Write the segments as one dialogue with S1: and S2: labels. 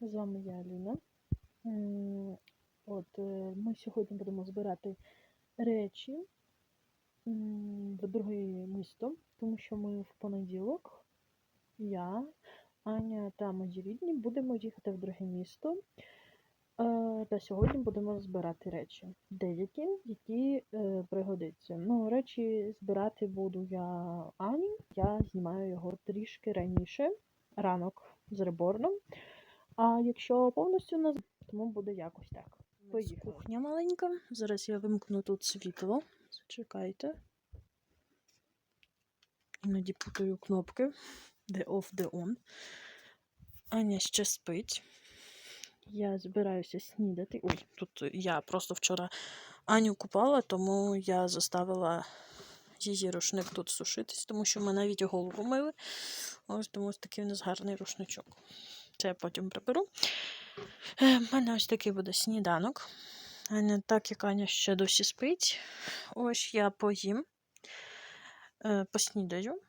S1: з вами я Аліна. От е, ми сьогодні будемо збирати речі в друге місто, тому що ми в понеділок, я, Аня та мої рідні будемо їхати в друге місто. Е, Та сьогодні будемо збирати речі. Деякі, які е, пригодяться. Ну, речі збирати буду я Ані. Я знімаю його трішки раніше, ранок з реборном. А якщо повністю на тому буде якось так. Поїхали. Кухня маленька. Зараз я вимкну тут світло. Чекайте. Іноді путаю кнопки. Де off, де on. Аня ще спить. Я збираюся снідати. Ой, тут я просто вчора Аню купала, тому я заставила її рушник тут сушитись, тому що ми навіть голову мили. Ось тому ось такий у нас гарний рушничок. Я потім приберу. Е, в мене ось такий буде сніданок. Так як Аня ще досі спить. Ось я поїм, е, поснідаю.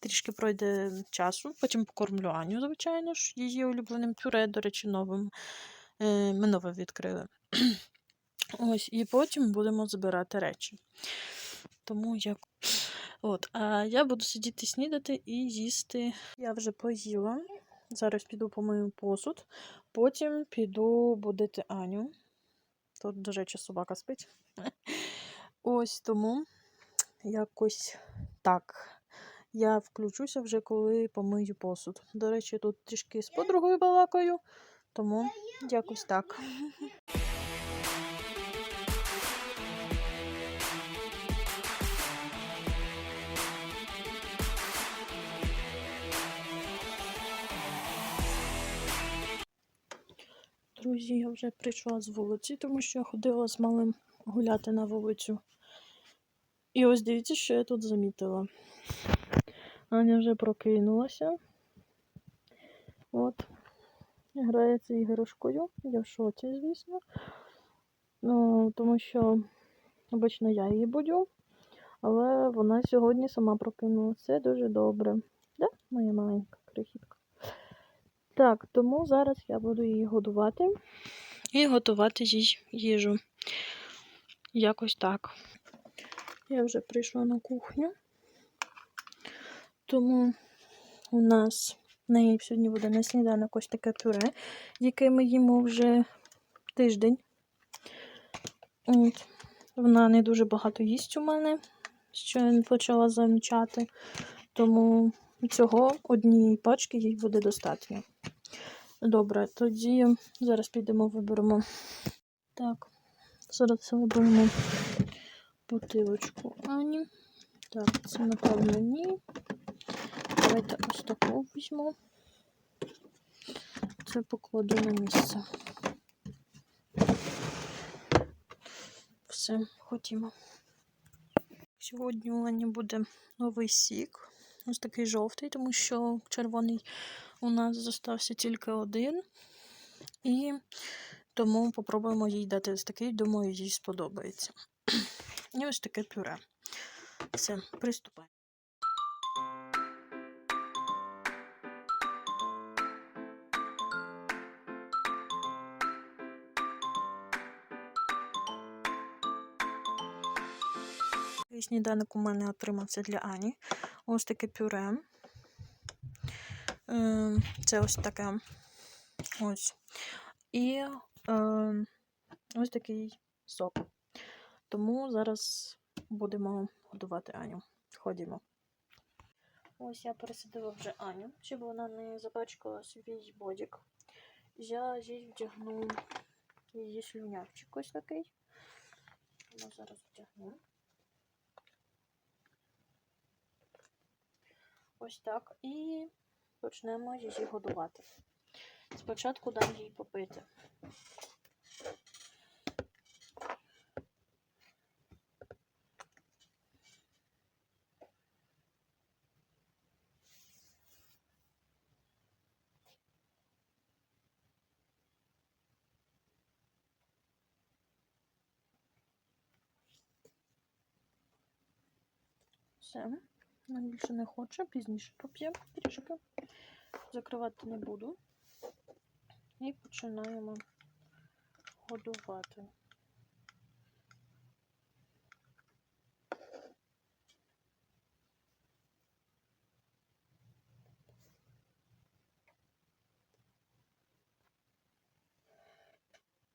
S1: Трішки пройде часу, потім покормлю Аню, звичайно ж, її улюбленим пюре, до речі, новим. Е, Ми нове відкрили. Ось, і потім будемо збирати речі. Тому як. От, а я буду сидіти снідати і їсти. Я вже поїла. Зараз піду помию посуд, потім піду будити Аню. Тут, до речі, собака спить. Ось тому якось так. Я включуся вже, коли помию посуд. До речі, тут трішки з подругою балакаю, тому якось так. Друзі, я вже прийшла з вулиці, тому що я ходила з малим гуляти на вулицю. І ось дивіться, що я тут замітила. Аня вже прокинулася. От. Грається іграшкою. Я в шоці, звісно. Ну, тому що обично я її будю, але вона сьогодні сама прокинулася. Це дуже добре. Да? Моя маленька крихітка. Так, тому зараз я буду її годувати і готувати їй їжу. Якось так. Я вже прийшла на кухню, тому у нас в неї сьогодні буде на сніданок ось таке пюре, яке ми їмо вже тиждень. От. Вона не дуже багато їсть у мене, що я почала замічати, тому цього однієї пачки їй буде достатньо. Добре, тоді зараз підемо виберемо. Так, зараз виберемо бутилочку Ані. Так, це, напевно, ні. Давайте ось таку візьму. Це покладу на місце. Все, ходімо. Сьогодні у Ані буде новий сік. Ось такий жовтий, тому що червоний у нас залишився тільки один. І тому попробуємо їй дати ось такий, думаю, їй сподобається. І ось таке пюре. Все, приступаємо. Сніданок у мене отримався для Ані. Ось таке пюре. Е, Це ось таке. Ось. І е, ось такий сок. Тому зараз будемо годувати Аню. Ходімо. Ось я пересадила вже Аню, щоб вона не запачкала свій бодік. Я їй вдягну її слюнявчик ось такий. Ну, зараз вдягну. Ось так. І почнемо її годувати. Спочатку дам їй попити. Все. Вона більше не хоче, пізніше поп'є трішки. Закривати не буду. І починаємо годувати.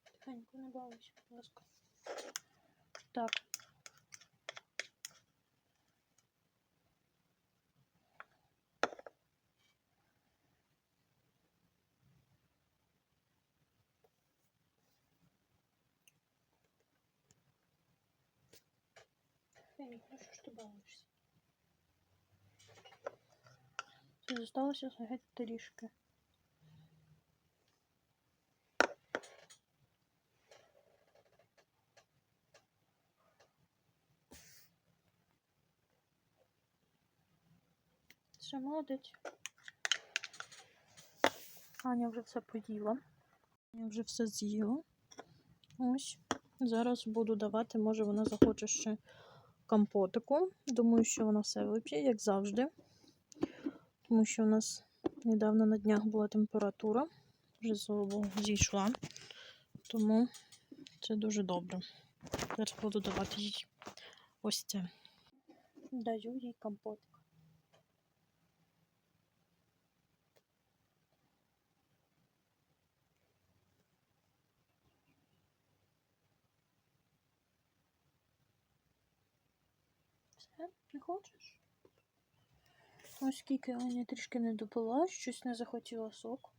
S1: Тихенько, не балуйся, будь ласка. Так. Эй, ну що ж ти балуєшся? Це залишилося геть трішки. Все, молодець. Аня вже все поїла. Аня вже все з'їла. Ось. Зараз буду давати, може вона захоче ще компотику. Думаю, що вона все вип'є, як завжди. Тому що у нас недавно на днях була температура, вже слава зійшла. Тому це дуже добре. Зараз буду давати їй ось це. Даю їй компотик. Не хочеш? Оскільки Аня трішки не допила, щось не захотіла сок.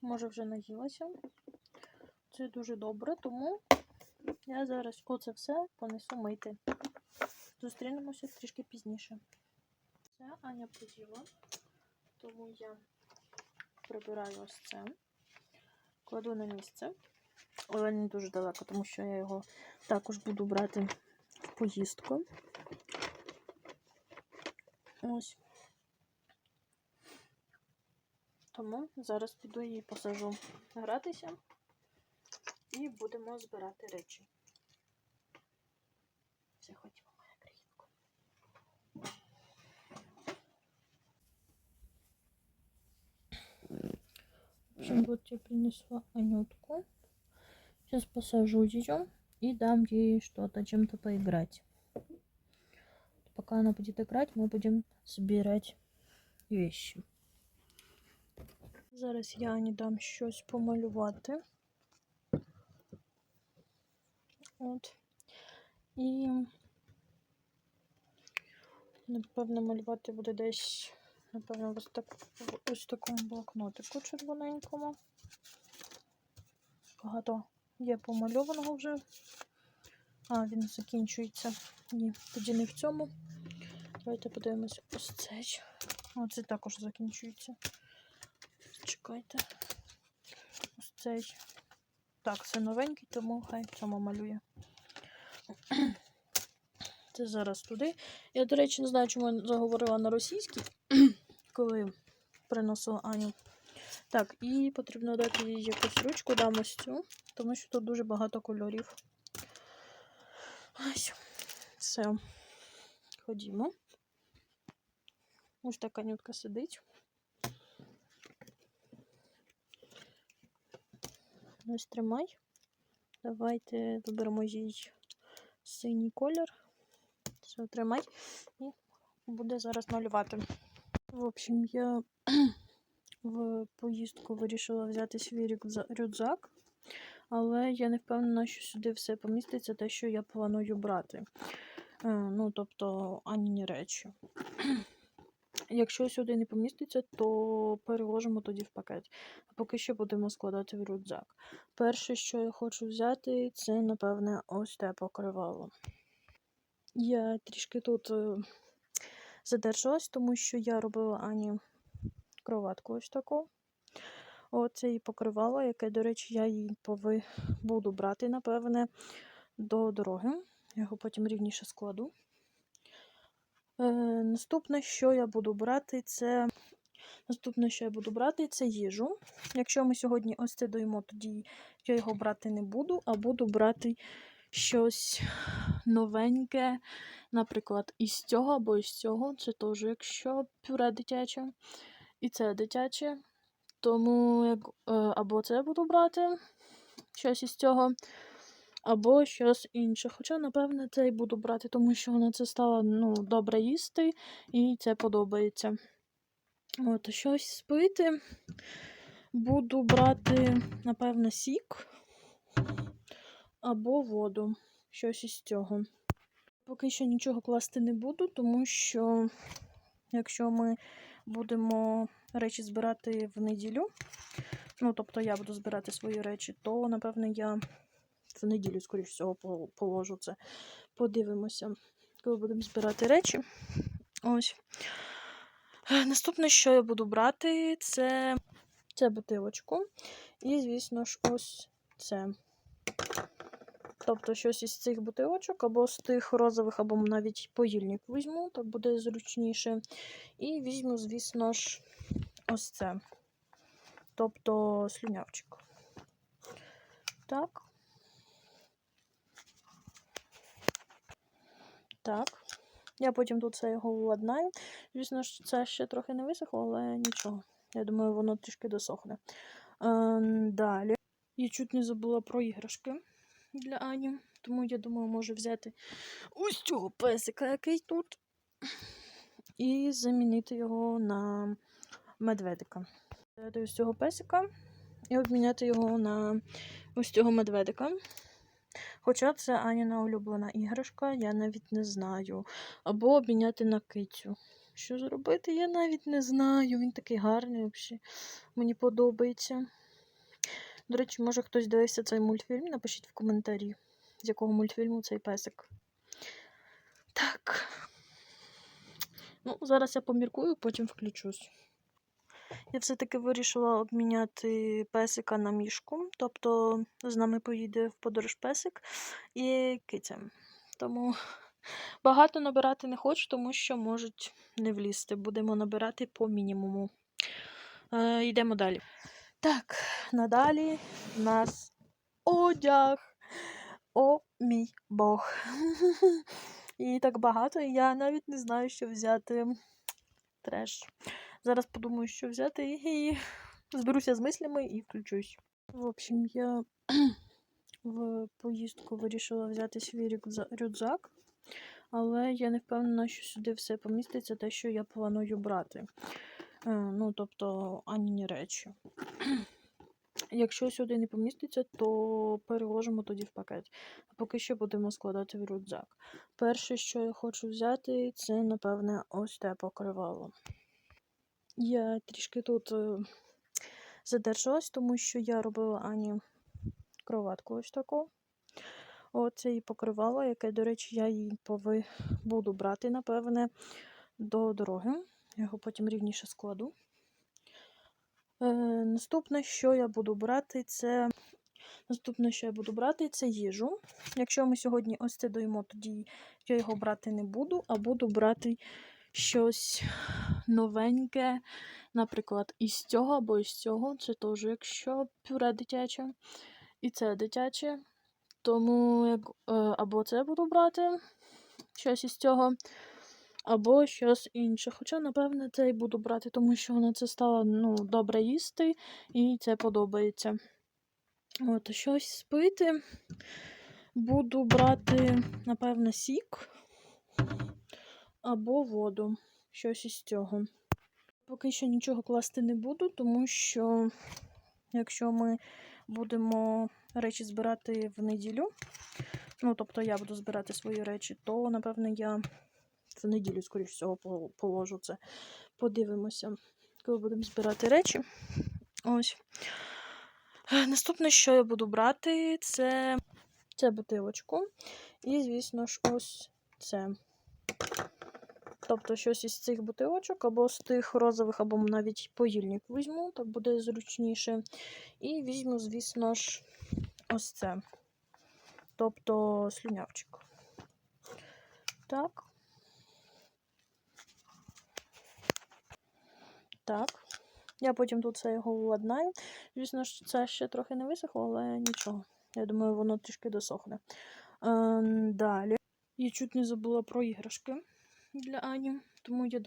S1: Може вже наїлася. Це дуже добре, тому я зараз оце все понесу мити. Зустрінемося трішки пізніше. Все, Аня поїла, тому я прибираю ось це, кладу на місце, але не дуже далеко, тому що я його також буду брати в поїздку. Ось. Тому зараз піду її посажу гратися і будемо збирати речі. Все, ходімо, моя країнко. В общем, вот я принесла Анютку. Сейчас посажу ее и дам ей что-то, чем-то поиграть. Пока она будет играть, мы будем собирать вещи. Зараз я Ані дам щось помалювати. От. І напевно малювати буде десь, напевно, ось так ось такому блокнотику червоненькому. Багато є помальованого вже. А, він закінчується. Ні, тоді не в цьому. Давайте подивимося ось цей. Оце також закінчується. Чекайте. Ось цей. Так, це новенький, тому хай в цьому малює. Це зараз туди. Я, до речі, не знаю, чому я заговорила на російській, коли приносила Аню. Так, і потрібно дати їй якусь ручку, дам цю, тому що тут дуже багато кольорів. Ось. Все. Ходімо. Ось така нютка сидить. Ось тримай. Давайте виберемо їй синій колір. Все, тримай. І буде зараз малювати. В общем, я в поїздку вирішила взяти свій рюкзак, але я не впевнена, що сюди все поміститься, те, що я планую брати. Е, Ну, тобто, аніні речі. Якщо сюди не поміститься, то переложимо тоді в пакет. А поки що будемо складати в рюкзак. Перше, що я хочу взяти, це, напевне, ось те покривало. Я трішки тут е, задержалась, тому що я робила Ані кроватку ось таку. Оце і покривало, яке, до речі, я її пови... буду брати, напевне, до дороги. Я його потім рівніше складу. Е, наступне, що я буду брати, це. Наступне, що я буду брати, це їжу. Якщо ми сьогодні ось це доїмо, тоді я його брати не буду, а буду брати щось новеньке, наприклад, із цього або із цього. Це теж, якщо пюре дитяче. І це дитяче. Тому як, е, або це буду брати, щось із цього, або щось інше. Хоча, напевне, це і буду брати, тому що вона це стала ну, добре їсти, і це подобається. От, щось спити. Буду брати, напевно, сік або воду. Щось із цього. Поки що нічого класти не буду, тому що якщо ми будемо речі збирати в неділю, ну, тобто я буду збирати свої речі, то, напевне, я в неділю, скоріш всього, положу це. Подивимося, коли будемо збирати речі. Ось. Наступне, що я буду брати, це, це бутилочку. І, звісно ж, ось це. Тобто щось із цих бутилочок, або з тих розових, або навіть поїльник візьму, так буде зручніше. І візьму, звісно ж, ось це. Тобто слюнявчик. Так. Так. Я потім тут все його владнаю. Звісно ж, це ще трохи не висохло, але нічого. Я думаю, воно трішки досохне. Ем, далі. Я чуть не забула про іграшки для Ані. Тому я думаю, можу взяти ось цього песика, який тут, і замінити його на медведика. Взяти ось цього песика і обміняти його на ось цього медведика. Хоча це Аніна улюблена іграшка, я навіть не знаю. Або обміняти на кицю. Що зробити, я навіть не знаю. Він такий гарний взагалі. Мені подобається. До речі, може хтось дивився цей мультфільм, напишіть в коментарі, з якого мультфільму цей песик. Так. Ну, зараз я поміркую, потім включусь. Я все-таки вирішила обміняти песика на мішку. Тобто з нами поїде в подорож песик і киця. Тому багато набирати не хочу, тому що можуть не влізти. Будемо набирати по мінімуму. Е, йдемо далі. Так, надалі в нас одяг. О, мій Бог. І так багато, і я навіть не знаю, що взяти. Треш. Зараз подумаю, що взяти, і зберуся з мислями і включусь. В общем, я в поїздку вирішила взяти свій рюкза- рюкзак, але я не впевнена, що сюди все поміститься, те, що я планую брати. Е, Ну, тобто, аніні речі. Якщо сюди не поміститься, то переложимо тоді в пакет. А поки що будемо складати в рюкзак. Перше, що я хочу взяти, це, напевне, ось те покривало. Я трішки тут е, задержалась, тому що я робила Ані кроватку ось таку. Оце і покривало, яке, до речі, я її пови... буду брати, напевне, до дороги. Я його потім рівніше складу. Е, наступне, що я буду брати, це. Наступне, що я буду брати, це їжу. Якщо ми сьогодні ось це доїмо, тоді я його брати не буду, а буду брати щось новеньке, наприклад, із цього або із цього. Це теж, якщо пюре дитяче, і це дитяче. Тому як, е, або це буду брати, щось із цього, або щось інше. Хоча, напевне, це і буду брати, тому що вона це стала ну, добре їсти, і це подобається. От, щось спити. Буду брати, напевно, сік або воду. Щось із цього. Поки що нічого класти не буду, тому що якщо ми будемо речі збирати в неділю, ну, тобто я буду збирати свої речі, то, напевне, я в неділю, скоріш всього, положу це. Подивимося, коли будемо збирати речі. Ось. Наступне, що я буду брати, це, це бутилочку. І, звісно ж, ось це. Тобто щось із цих бутилочок, або з тих розових, або навіть поїльник візьму, так буде зручніше. І візьму, звісно ж, ось це. Тобто слюнявчик. Так. Так. Я потім тут все його владнаю. Звісно ж, це ще трохи не висохло, але нічого. Я думаю, воно трішки досохне. Ем, далі. Я чуть не забула про іграшки для Ані, тому я думаю.